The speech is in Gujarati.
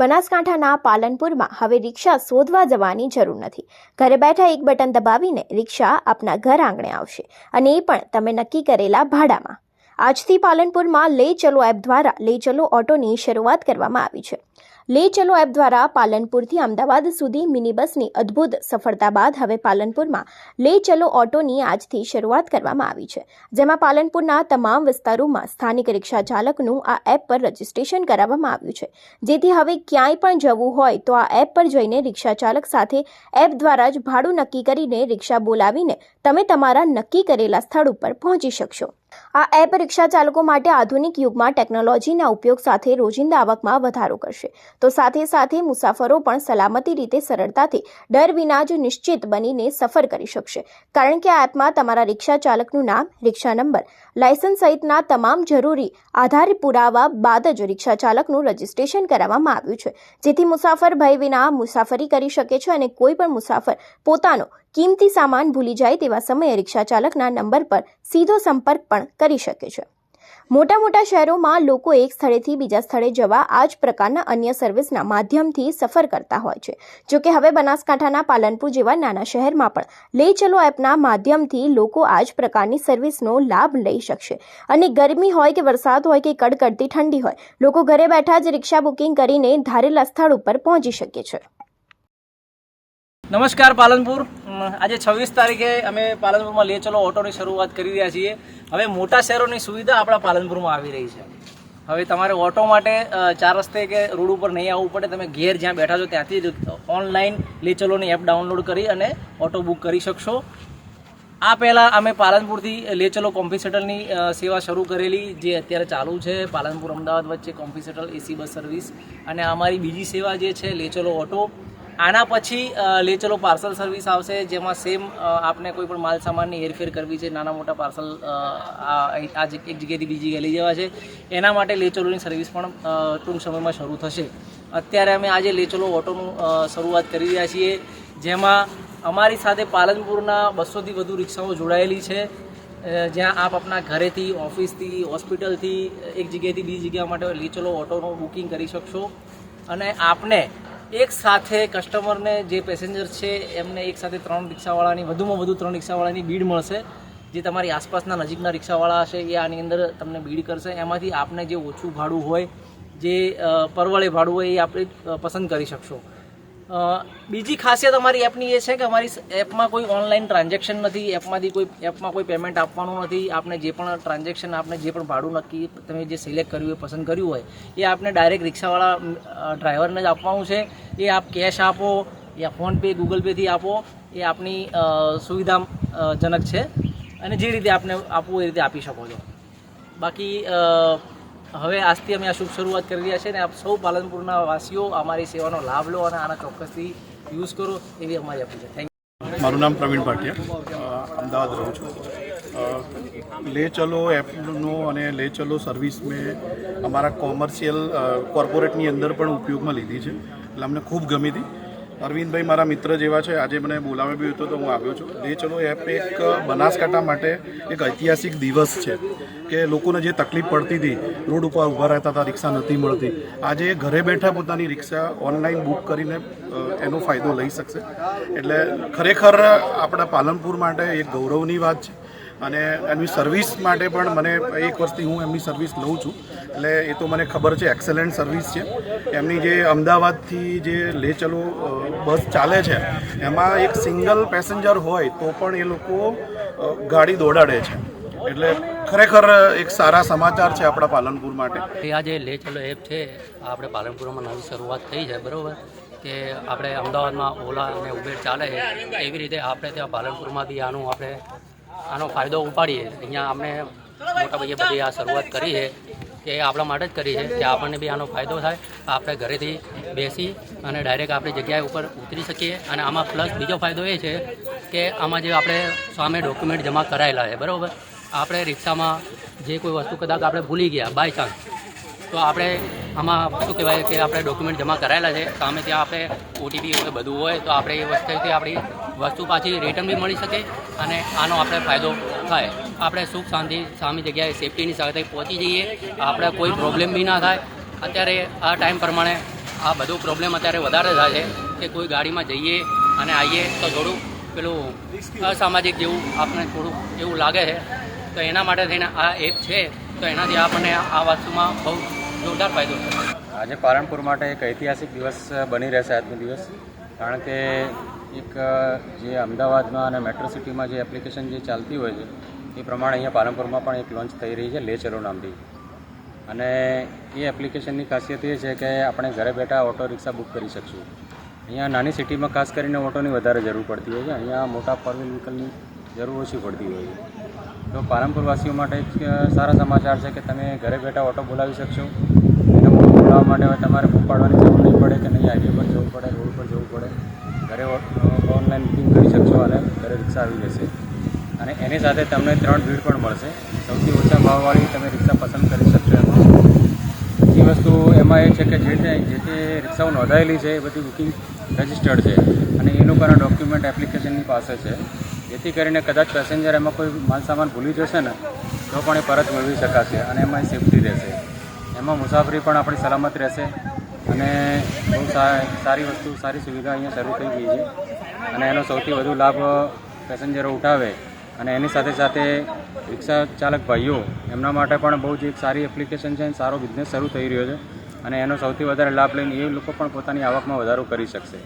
બનાસકાંઠાના પાલનપુરમાં હવે રિક્ષા શોધવા જવાની જરૂર નથી. ઘરે બેઠા એક બટન દબાવીને રિક્ષા આપના ઘર આંગણે આવશે અને એ પણ તમે નક્કી કરેલા ભાડામાં. આજથી પાલનપુરમાં લે ચલો એપ દ્વારા લે ચલો ઓટોની શરૂઆત કરવામાં આવી છે. લે ચલો એપ દ્વારા પાલનપુરથી અમદાવાદ સુધી મિની બસની અદ્ભુત સફળતા બાદ હવે પાલનપુરમાં લે ચલો ઓટોની આજથી શરૂઆત કરવામાં આવી છે, જેમાં પાલનપુરના તમામ વિસ્તારોમાં સ્થાનિક રિક્ષા ચાલકનું આ એપ પર રજીસ્ટ્રેશન કરાવવામાં આવ્યું છે. જેથી હવે ક્યાંય પણ જવું હોય તો આ એપ પર જઈને રિક્ષા ચાલક સાથે એપ દ્વારા જ ભાડું નક્કી કરીને રિક્ષા બોલાવીને તમે તમારા નક્કી કરેલા સ્થળ ઉપર પહોંચી શકશો. આ એપ રિક્ષા ચાલકો માટે આધુનિક યુગમાં ટેકનોલોજીના ઉપયોગ સાથે રોજિંદા આવકમાં વધારો કરશે. તો સાથે સાથે મુસાફરો પણ સલામતી રીતે સરળતાથી ડર વિના જ નિશ્ચિત બનીને સફર કરી શકશે. કારણ કે આ એપમાં તમારા રિક્ષા ચાલકનું નામ, રિક્ષા નંબર, લાયસન્સ સહિતના તમામ જરૂરી આધાર પુરાવા બાદ જ રિક્ષા ચાલકનું રજીસ્ટ્રેશન કરાવવામાં આવ્યું છે. જેથી મુસાફર ભય વિના મુસાફરી કરી શકે છે અને કોઈ પણ મુસાફર પોતાનો કિંમતી સામાન ભૂલી જાય તેવા સમયે રિક્ષા ચાલકના નંબર પર સીધો સંપર્ક પણ કરી શકે છે. મોટા મોટા શહેરોમાં લોકો એક સ્થળેથી બીજા સ્થળે જવા આ જ પ્રકારના અન્ય સર્વિસના માધ્યમથી સફર કરતા હોય છે. જો કે હવે બનાસકાંઠાના પાલનપુર જેવા નાના શહેરમાં પણ લે ચલો એપના માધ્યમથી લોકો આ જ પ્રકારની સર્વિસનો લાભ લઈ શકશે. અને ગરમી હોય કે વરસાદ હોય કે કડકડતી ઠંડી હોય, લોકો ઘરે બેઠા જ રિક્ષા બુકિંગ કરીને ધારેલા સ્થળ ઉપર પહોંચી શકે છે. નમસ્કાર, પાલનપુર. આજે છવ્વીસ તારીખે અમે પાલનપુરમાં લે ચલો ઓટોની શરૂઆત કરી રહ્યા છીએ. હવે મોટા શહેરોની સુવિધા આપણા પાલનપુરમાં આવી રહી છે. હવે તમારે ઓટો માટે ચાર રસ્તે કે રોડ ઉપર નહીં આવવું પડે. તમે ઘેર જ્યાં બેઠા છો ત્યાંથી જ ઓનલાઈન લે ચલોની એપ ડાઉનલોડ કરી અને ઓટો બુક કરી શકશો. આ પહેલાં અમે પાલનપુરથી લે ચલો કોમ્ફી સેવા શરૂ કરેલી, જે અત્યારે ચાલુ છે. પાલનપુર અમદાવાદ વચ્ચે કોમ્ફી એસી બસ સર્વિસ. અને અમારી બીજી સેવા જે છે, લે ચલો ઓટો આના પછી લે ચલો પાર્સલ સર્વિસ આવશે, જેમાં સેમ આપને કોઈ પણ માલ સામાનની હેરફેર કરવી છે, નાના મોટા પાર્સલ આ એક જગ્યાએથી બીજી જગ્યાએ લઈ જવા છે. એના માટે લે ચલોની સર્વિસ પણ ટૂંક સમયમાં શરૂ થશે. અત્યારે અમે આજે લે ચલો ઓટોનું શરૂઆત કરી રહ્યા છીએ, જેમાં અમારી સાથે પાલનપુરના બસોથી વધુ રિક્ષાઓ જોડાયેલી છે. જ્યાં આપ આપના ઘરેથી, ઓફિસથી, હોસ્પિટલથી, એક જગ્યાએથી બીજી જગ્યા માટે લે ચલો ઓટોનું બુકિંગ કરી શકશો. અને આપને એક સાથે કસ્ટમરને જે પેસેન્જર છે, એમને એક સાથે ત્રણ રિક્ષાવાળાની, વધુમાં વધુ ત્રણ રિક્ષાવાળાની ભીડ મળશે. જે તમારી આસપાસના નજીકના રિક્ષાવાળા હશે, એ આની અંદર તમને ભીડ કરશે. એમાંથી આપને જે ઓછું ભાડું હોય, જે પરવળે ભાડું હોય, એ આપણે પસંદ કરી શકશો. બીજી ખાસિયત અમારી એપની એ છે કે અમારી એપમાં કોઈ ઓનલાઈન ટ્રાન્ઝેક્શન નથી, એપમાંથી કોઈ, એપમાં કોઈ પેમેન્ટ આપવાનું નથી. આપને જે પણ ટ્રાન્ઝેક્શન, આપને જે પણ ભાડું નક્કી તમે જે સિલેક્ટ કર્યું હોય, પસંદ કર્યું હોય, એ આપને ડાયરેક્ટ રિક્ષાવાળા ડ્રાઈવરને જ આપવાનું છે. એ આપ કેશ આપો, યા ફોનપે ગૂગલ પેથી આપો, એ આપની સુવિધાજનક છે. અને જે રીતે આપને આપવું એ રીતે આપી શકો છો. બાકી હવે આજથી અમે આ શુભ શરૂઆત કરી રહ્યા છીએ અને આપ સૌ પાલનપુરના વાસીઓ અમારી સેવાનો લાભ લો અને આના ચોક્કસથી યુઝ કરો એવી અમારી અપીલ છે. થેન્ક મારું નામ પ્રવીણ ભાટિયા અમદાવાદ રહું છું. લે ચલો એપનો અને લે ચલો સર્વિસ મેં અમારા કોમર્શિયલ કોર્પોરેટની અંદર પણ ઉપયોગમાં લીધી છે. એટલે અમને ખૂબ ગમી હતી. અરવિંદભાઈ મારા મિત્ર જેવા છે. આજે મને બોલાવે બી હતો તો હું આવ્યો છું. દે ચલો એપ એક બનાસકાંઠા માટે એક ઐતિહાસિક દિવસ છે કે લોકોને જે તકલીફ પડતી હતી, રોડ ઉપર ઊભા રહેતા હતા, રિક્ષા નથી મળતી. આજે ઘરે બેઠા પોતાની રિક્ષા ઓનલાઈન બુક કરીને એનો ફાયદો લઈ શકશે. એટલે ખરેખર આપણા પાલનપુર માટે એક ગૌરવની વાત છે. અને એમની સર્વિસ માટે પણ મને એક વર્ષથી હું એમની સર્વિસ લઉં છું. એટલે એ તો મને ખબર છે એક્સેલન્ટ સર્વિસ છે. એમની જે અમદાવાદથી જે લે ચલો બસ ચાલે છે, એમાં એક સિંગલ પેસેન્જર હોય તો પણ એ લોકો ગાડી દોડાડે છે. એટલે ખરેખર એક સારા સમાચાર છે આપણા પાલનપુર માટે. આ જે લે ચલો એપ છે આપણે પાલનપુરમાં નવી શરૂઆત થઈ છે, બરાબર? કે આપણે અમદાવાદમાં ઓલા અને ઉબેર ચાલે એવી રીતે આપણે ત્યાં પાલનપુરમાં બી આનું આપણે આનો ફાયદો ઉપાડીએ. અહીંયા આપણે મોટા ભાઈએ બધી આ શરૂઆત કરી છે કે એ આપણા માટે જ કરી છે કે આપણને બી આનો ફાયદો થાય. આપણે ઘરેથી બેસી અને ડાયરેક્ટ આપણી જગ્યાએ ઉપર ઉતરી શકીએ. અને આમાં પ્લસ બીજો ફાયદો એ છે કે આમાં જે આપણે સામે ડોક્યુમેન્ટ જમા કરાયેલા છે, બરાબર? આપણે રિક્ષામાં જે કોઈ વસ્તુ કદાચ આપણે ભૂલી ગયા બાય ચાન્સ તો આપણે આમાં શું કહેવાય કે આપણે ડોક્યુમેન્ટ જમા કરાયેલા છે. સામે ત્યાં આપણે ઓટીપી બધું હોય, તો આપણે એ વસ્તુથી આપણી વસ્તુ પાછી રિટર્ન બી મળી શકે અને આનો આપણે ફાયદો થાય. આપણે સુખ, શાંતિ, સામી જગ્યાએ સેફટીની સાથે પહોંચી જઈએ. આપણે કોઈ પ્રોબ્લેમ બી ના થાય. અત્યારે આ ટાઈમ પ્રમાણે આ બધો પ્રોબ્લેમ અત્યારે વધારે થાય છે કે કોઈ ગાડીમાં જઈએ અને આવીએ તો થોડું પેલું અસામાજિક જેવું આપણને થોડું એવું લાગે છે. તો એના માટે થઈને આ એપ છે. તો એનાથી આપણને આ વસ્તુમાં બહુ જોરદાર ફાયદો થશે આજે પાલનપુર માટે એક ઐતિહાસિક દિવસ બની રહેશે આજનો દિવસ. કારણ કે એક જે અમદાવાદમાં અને મેટ્રો સિટીમાં જે એપ્લિકેશન જે ચાલતી હોય છે, એ પ્રમાણે અહીંયા પાલનપુરમાં પણ એક લોન્ચ થઈ રહી છે લે ચલો નામથી. અને એ એપ્લિકેશનની ખાસિયત એ છે કે આપણે ઘરે બેઠા ઓટો રિક્ષા બુક કરી શકશું. અહીંયા નાની સિટીમાં ખાસ કરીને ઓટોની વધારે જરૂર પડતી હોય છે. અહીંયા મોટા ફોર વ્હીલ વ્હીકલની જરૂર ઓછી પડતી હોય છે. તો પાલનપુરવાસીઓ માટે જ સારા સમાચાર છે કે તમે ઘરે બેઠા ઓટો બોલાવી શકશો? એને બોલાવવા માટે હવે તમારે પાડવાની જરૂર નહીં પડે કે નહીં, હાઈવે પર જવું પડે, રોડ પર જવું પડે. ઘરે ઓનલાઈન બુકિંગ કરી શકશો અને ઘરે રિક્ષા આવી જશે. અને એની સાથે તમને ત્રણ ભીડ પણ મળશે. સૌથી ઓછા ભાવવાળી તમે રિક્ષા પસંદ કરી શકશો એમાં. બીજી વસ્તુ એમાં એ છે કે જે તે જે તે રિક્ષાઓ નોંધાયેલી છે એ બધી બુકિંગ રજિસ્ટર્ડ છે. અને એ લોકોના ડોક્યુમેન્ટ એપ્લિકેશનની પાસે છે. જેથી કરીને કદાચ પેસેન્જર એમાં કોઈ માલસામાન ભૂલી જશે ને, તો પણ એ પરત મેળવી શકાશે અને એમાં સેફટી રહેશે. એમાં મુસાફરી પણ આપણી સલામત રહેશે અને બહુ સારી વસ્તુ, સારી સુવિધા અહીંયા શરૂ થઈ ગઈ છે અને એનો સૌથી વધુ લાભ પેસેન્જરો ઉઠાવે અને એની સાથે સાથે રિક્ષા ચાલક ભાઈઓ, એમના માટે પણ બહુ જ એક સારી એપ્લિકેશન છે અને સારો બિઝનેસ શરૂ થઈ રહ્યો છે અને એનો સૌથી વધારે લાભ લઈને એ લોકો પણ પોતાની આવકમાં વધારો કરી શકશે.